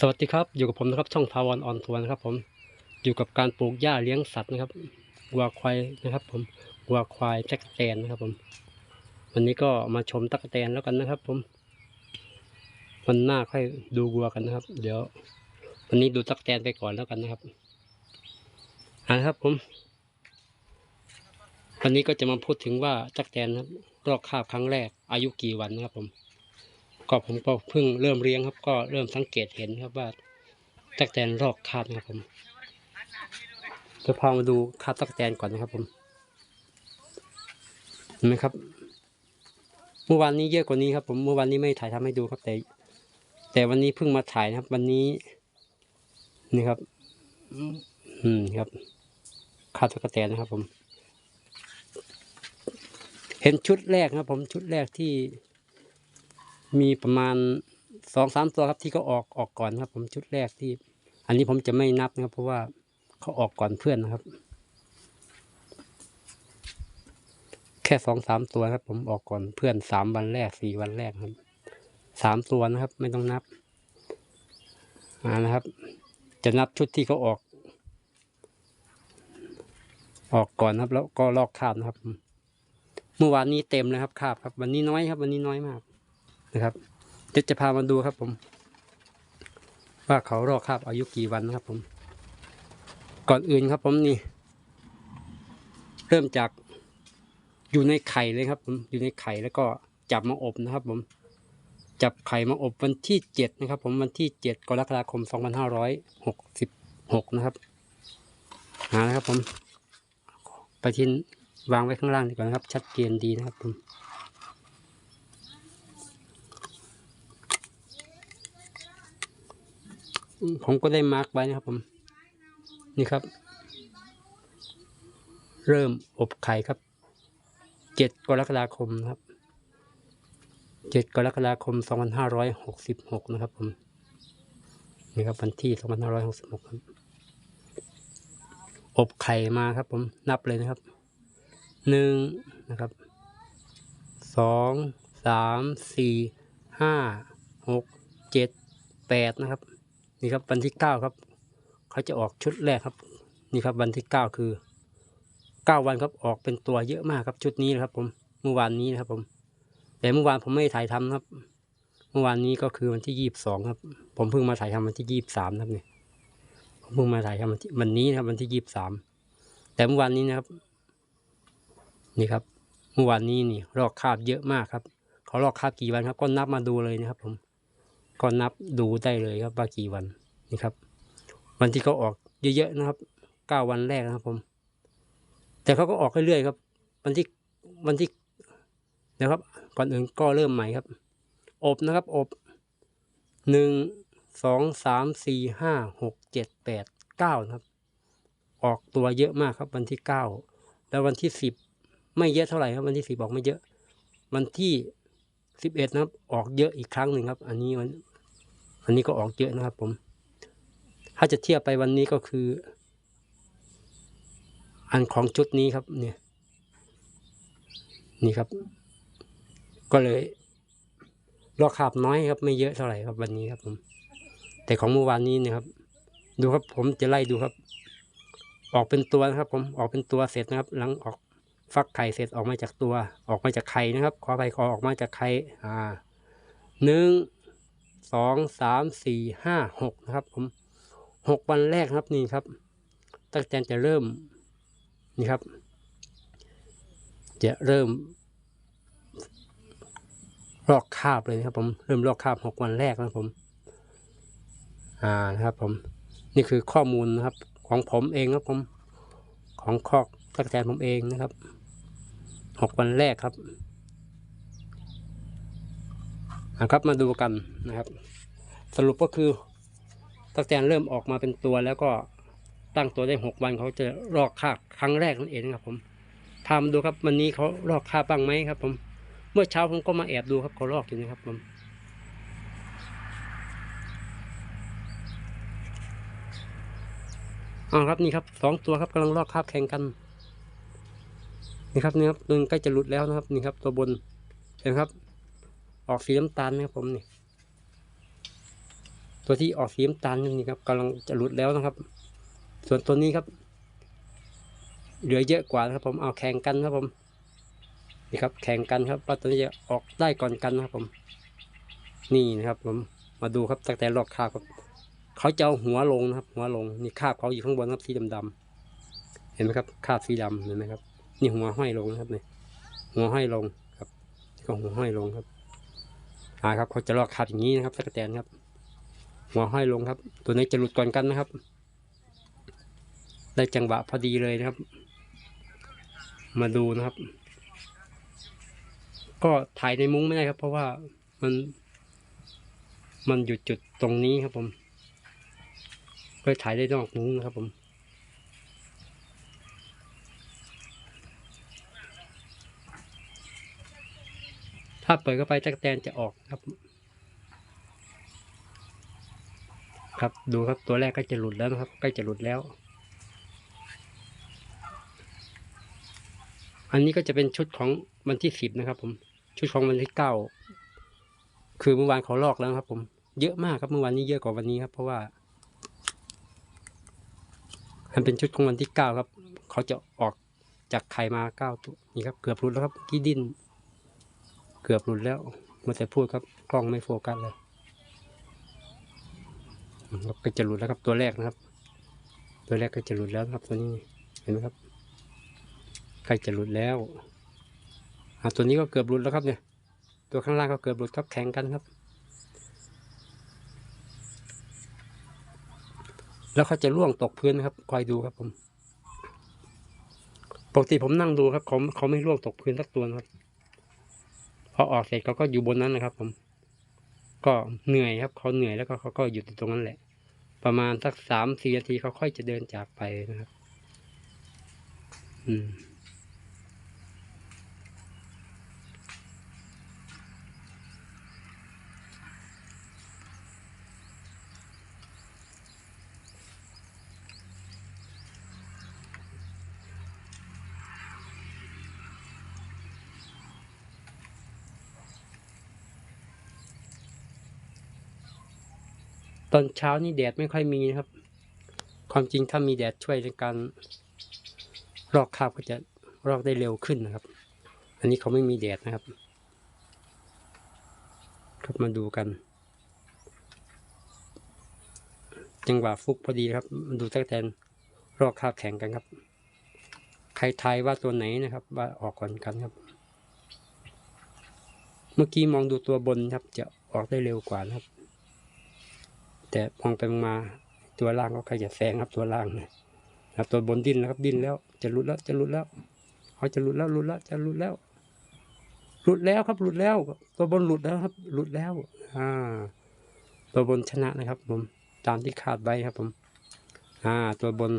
สวัสดีครับอยู่กับผมนะครับช่องพาวอนออนทัวร์นะครับผมอยู่กับการปลูกหญ้าเลี้ยงสัตว์นะครับวัวควายนะครับ ผมวัวควายจักแตนนะครับผม วันนี้ก็มาชมตักแตนแล้วกันนะครับ ผมวันหน้าค่อยดูวัวกันนะครับ เดี๋ยว วันนี้ดูตักแตนไปก่อนแล้วกันนะครับอ่านครับผม วันนี้ก็จะมาพูดถึงว่าตักแตนนครับรอกคาบครั้งแรกอายุกี่วันนะครับผม ก็ผมก็เพิ่งเริ่มเลี้ยงครับ ก็เริ่มสังเกตเห็นครับว่าตักแตนรอกคาบครับผมจะพามาดูคาบตักแตนก่อนนะครับผมเห็นไหมครับ เมื่อวานนี้เยอะกว่านี้ครับ ผมเมื่อวานนี้ไม่ถ่ายทำให้ดูครับแต่ แต่วันนี้เพิ่งมาถ่ายนะครับ วันนี้นี่ครับ อืมครับคาบตักแตนนะครับ ผม เห็นชุดแรกครับ ผมชุดแรกที่ มีประมาณสองสามตัวครับที่เขาออกออกก่อนครับ ผมชุดแรกที่ อันนี้ผมจะไม่นับนะครับ เพราะว่าเขาออกก่อนเพื่อนนะครับ แค่สองสามตัวครับ ผมออกก่อนเพื่อนสามวันแรกสี่วันแรกครับสามตัวนะครับ ไม่ต้องนับอ่านะครับ จะนับชุดที่เขาออก ออกก่อนครับ แล้วก็ลอกคาบนะครับ เมื่อวานนี้เต็มเลยครับคาบครับ วันนี้น้อยครับ วันนี้น้อยมาก นะครับเดี๋ยวจะพามาดูครับผม ว่าเขารอคาบอายุกี่วันนะครับผม ก่อนอื่นครับผมนี่ เริ่มจากอยู่ในไข่เลยครับ ผมอยู่ในไข่แล้วก็จับมาอบนะครับ ผม จับไข่มาอบวันที่เจ็ดนะครับ ผมวันที่เจ็ดกรกฎาคมสองพันห้าร้อยหกสิบหกนะครับหานะครับผมไปทิ้นวางไว้ข้างล่างดีกว่านะครับ ชัดเจนดีนะครับผม ผมก็ได้มาร์กไว้นะครับผม นี่ครับ เริ่มอบไข่ครับเจ็ดกรกฎาคมครับเจ็ดกรกฎาคมสองพันห้าร้อยหกสิบหกนะครับผมนี่ครับวันที่สองพันห้าร้อยหกสิบหกครับ อบไข่มาครับ ผมนับเลยนะครับหนึ่งนะครับสองสามสี่ห้าหกเจ็ดแปดนะครับ นี่ครับวันที่เก้าครับ เขาจะออกชุดแรกครับ นี่ครับวันที่เก้าคือเก้าวันครับออกเป็นตัวเยอะมากครับชุดนี้นะครับ ผมเมื่อวานนี้นะครับ ผม แต่เมื่อวานผมไม่ถ่ายทำนะครับ เมื่อวานนี้ก็คือวันที่ยี่สิบสองครับ ผมเพิ่งมาถ่ายทำวันที่ยี่สิบสามครับเนี่ยผมเพิ่งมาถ่ายทำวันที่วันนี้นะครับ วันที่ยี่สิบสามแต่เมื่อวานนี้นะครับ นี่ครับเมื่อวานนี้นี่ลอกคาบเยอะมากครับ เขาลอกคาบกี่วันครับ ก็นับมาดูเลยนะครับ ผม ก็นับดูได้เลยครับว่ากี่วันนี่ครับ วันที่เขาออกเยอะๆนะครับเก้าวันแรกนะครับผม แต่เขาก็ออกเรื่อยๆครับ วันที่วันที่นะครับ ก่อนอื่นก็เริ่มใหม่ครับ อบนะครับ อบหนึ่งสองสามสี่ห้าหกเจ็ดแปดเก้านะครับ ออกตัวเยอะมากครับ วันที่เก้าแล้ววันที่สิบไม่เยอะเท่าไหร่ครับ วันที่สิบออกไม่เยอะ วันที่ สิบเอ็ดนะครับ ออกเยอะอีกครั้งหนึ่งครับ อันนี้วันอันนี้ก็ออกเยอะนะครับ ผม ถ้าจะเทียบไปวันนี้ก็คือ อันของชุดนี้ครับ เนี่ย นี่ครับ ก็เลยรอขาบน้อยครับ ไม่เยอะเท่าไหร่ครับ วันนี้ครับ ผม แต่ของเมื่อวานนี้นะครับ ดูครับ ผมจะไล่ดูครับ ออกเป็นตัวนะครับ ผมออกเป็นตัวเสร็จนะครับ หลังออก ฟักไข่เสร็จออกมาจากตัวออกมาจากไข่นะครับ ขอไปขอออกมาจากไข่อ่าหนึ่งสองสามสี่ห้าหกนะครับผมหกวันแรกครับนี่ครับตั้งแต่จะเริ่มนี่ครับ จะเริ่มลอกคาบเลยนะครับผมเริ่มลอกคาบหกวันแรกนะครับผมอ่านะครับผมนี่คือข้อมูลนะครับของผมเองครับผมของคอกตั้งแต่ผมเองนะครับ หกวันแรกครับนะครับมาดูกันนะครับ สรุปก็คือตักแตนเริ่มออกมาเป็นตัวแล้วก็ตั้งตัวได้หกวันเขาจะลอกคาบครั้งแรกนั่นเองครับ ผมพามาดูครับวันนี้เขาลอกคาบบ้างไหมครับ ผมเมื่อเช้าผมก็มาแอบดูครับเขาลอกอยู่นะครับผมอ๋อครับนี่ครับสองตัวครับกำลังลอกคาบแข่งกัน นี่ครับนี่ครับตัวใกล้จะหลุดแล้วนะครับนี่ครับ ตัวบนเห็นไหมครับ ออกสีน้ำตาลนะครับผมนี่ตัวที่ออกสีน้ำตาลนี่ครับกำลังจะหลุดแล้วนะครับ ส่วนตัวนี้ครับ เหลือเยอะกว่านะครับ ผมเอาแข่งกันครับผมนี่ครับ แข่งกันครับว่าตัวนี้จะออกได้ก่อนกันนะครับผม นี่นะครับ ผมมาดูครับตั้งแต่ลอกคาบครับเขาจะเอาหัวลงนะครับ หัวลงนี่คาบเขาอยู่ข้างบนครับสีดำๆเห็นไหมครับคาบสีดำเห็นไหมครับ นี่หัวห้อยลงนะครับเนี่ยหัวห้อยลงครับก็หัวห้อยลงครับอ่าครับเขาจะลอกคราบอย่างนี้นะครับตะกแตนครับ หัวห้อยลงครับ ตัวนี้จะหลุดก่อนกันนะครับ ได้จังหวะพอดีเลยนะครับ มาดูนะครับ ก็ถ่ายในมุ้งไม่ได้ครับ เพราะว่ามัน มันหยุดจุดตรงนี้ครับผมก็ถ่ายได้นอกมุ้งนะครับผม ถ้าเปิดเข้าไปตะกแตนจะออกครับ ครับดูครับตัวแรกก็จะหลุดแล้วนะครับใกล้จะหลุดแล้ว อันนี้ก็จะเป็นชุดของวันที่สิบนะครับ ผม ชุดของวันที่เก้าคือเมื่อวานเขาลอกแล้วครับ ผม เยอะมากครับเมื่อวานนี้เยอะกว่าวันนี้ครับ เพราะว่ามันเป็นชุดของวันที่เก้าครับ เขาจะออกจากไข่มาเก้าตัวนี่ครับ เกือบหลุดแล้วครับกี้ดิน เกือบหลุดแล้วมาแต่พูดครับกล้องไม่โฟกัสเลยครับก็จะหลุดแล้วครับตัวแรกนะครับ ตัวแรกก็จะหลุดแล้วครับตัวนี้เห็นไหมครับใกล้จะหลุดแล้วอตัวนี้ก็เกือบหลุดแล้วครับเนี่ย ตัวข้างล่างก็เกือบหลุดครับแข่งกันครับ แล้วเขาจะล่วงตกพื้นนะครับคอยดูครับผมปกติผมนั่งดูครับเขาเขาไม่ล่วงตกพื้นสักตัวนะครับ พอออกเสร็จเขาก็อยู่บนนั้นนะครับ ผม ก็เหนื่อยครับเขาเหนื่อยแล้วก็เขาก็หยุดอยู่ตรงนั้นแหละ ประมาณสักสามสี่นาทีเขาค่อยจะเดินจากไปนะครับ อืม ตอนเช้านี่แดดไม่ค่อยมีนะครับ ความจริงถ้ามีแดดช่วยในการลอกคราบก็จะลอกได้เร็วขึ้นนะครับ อันนี้เขาไม่มีแดดนะครับ ครับมาดูกัน จังหวะฟุกพอดีครับมาดูตั้งแต่ลอกคราบแข่งกันครับ ใครทายว่าตัวไหนนะครับ ว่าออกก่อนกันครับ เมื่อกี้มองดูตัวบนครับ จะออกได้เร็วกว่านะครับ แต่มองไปมองมาตัวล่างก็ใครจะแซงครับตัวล่างนะครับตัวบนดิ้นแล้วครับดิ้นแล้ว จะหลุดแล้วจะหลุดแล้วเขาจะหลุดแล้วหลุดแล้วจะหลุดแล้วหลุดแล้วครับหลุดแล้ว ตัวบนหลุดแล้วครับหลุดแล้ว อ่า ตัวบนชนะนะครับ ผม ตามที่คาดไว้ครับ ผม อ่า ตัวบน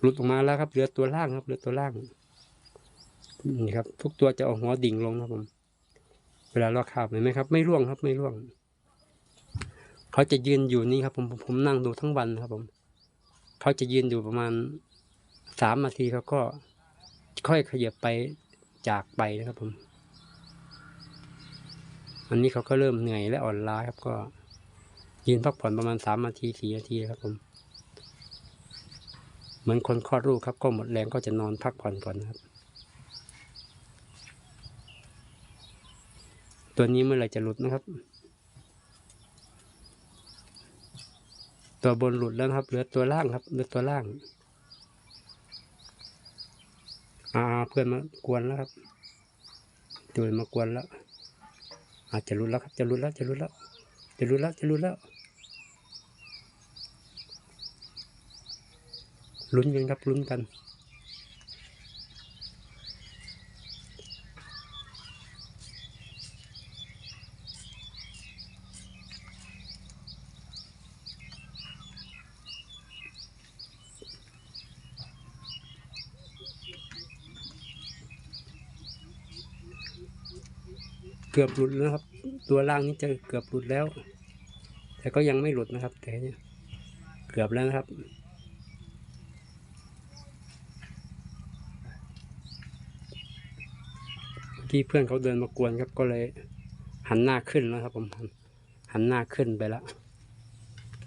หลุดออกมาแล้วครับเหลือตัวล่างครับเหลือตัวล่างนี่ครับ ทุกตัวจะเอาหัวดิ่งลงครับผม เวลาลอกคราบเห็นไหมครับ ไม่ร่วงครับไม่ร่วง เขาจะยืนอยู่นี่ครับ ผมผมนั่งดูทั้งวันครับ ผม เขาจะยืนอยู่ประมาณสามนาทีเขาก็ ค่อยขยับไปจากไปนะครับ ผม อันนี้เขาก็เริ่มเหนื่อยและอ่อนล้าครับ ก็ ยืนพักผ่อนประมาณสามนาทีสี่นาทีครับ ผม เหมือนคนคลอดลูกครับ ก็หมดแรงก็จะนอนพักผ่อนก่อนครับ ตัวนี้เมื่อไรจะหลุดนะครับ ตัวบนหลุดแล้วครับ เหลือตัวล่างครับ เหลือตัวล่าง อ่าเพื่อนมากวนแล้วครับตัวมากวนแล้ว อาจจะหลุดแล้วครับ จะหลุดแล้ว จะหลุดแล้ว จะหลุดแล้ว จะหลุดแล้ว ลุ้นกันครับ ลุ้นกัน กือบหลุดแล้วครับ ตัวล่างนี้จะเกือบหลุดแล้ว แต่ก็ยังไม่หลุดนะครับ แต่เนี่ยเกือบแล้วนะครับ ที่เพื่อนเขาเดินมากวนครับก็เลย หันหน้าขึ้นแล้วครับ ผมหันหน้าขึ้นไปแล้ว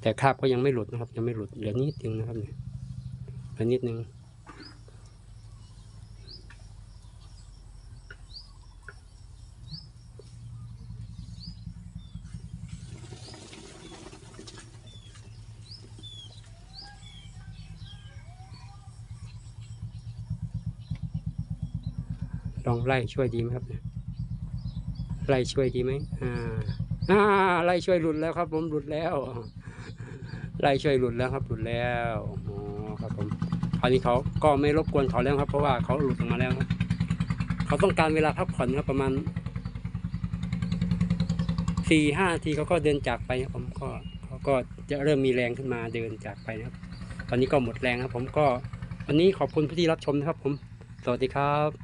แต่คราบก็ยังไม่หลุดนะครับ ยังไม่หลุดเหลือนิดนึงนะครับเนี่ยเหลือนิดนึง ลองไล่ช่วยดีไหมครับเนี่ยไล่ช่วยดีไหมอ่าอ่าไล่ช่วยหลุดแล้วครับ ผมหลุดแล้วไล่ช่วยหลุดแล้วครับ หลุดแล้วอ๋อครับผมคราวนี้เขาก็ไม่รบกวนเขาแล้วครับ เพราะว่าเขาหลุดออกมาแล้วครับเขาต้องการเวลาพักผ่อนครับประมาณสี่ห้านาทีเขาก็เดินจากไปครับผมก็เขาก็จะเริ่มมีแรงขึ้นมาเดินจากไปนะครับ ตอนนี้ก็หมดแรงครับ ผมก็วันนี้ขอบคุณผู้ที่รับชมนะครับ ผม สวัสดีครับ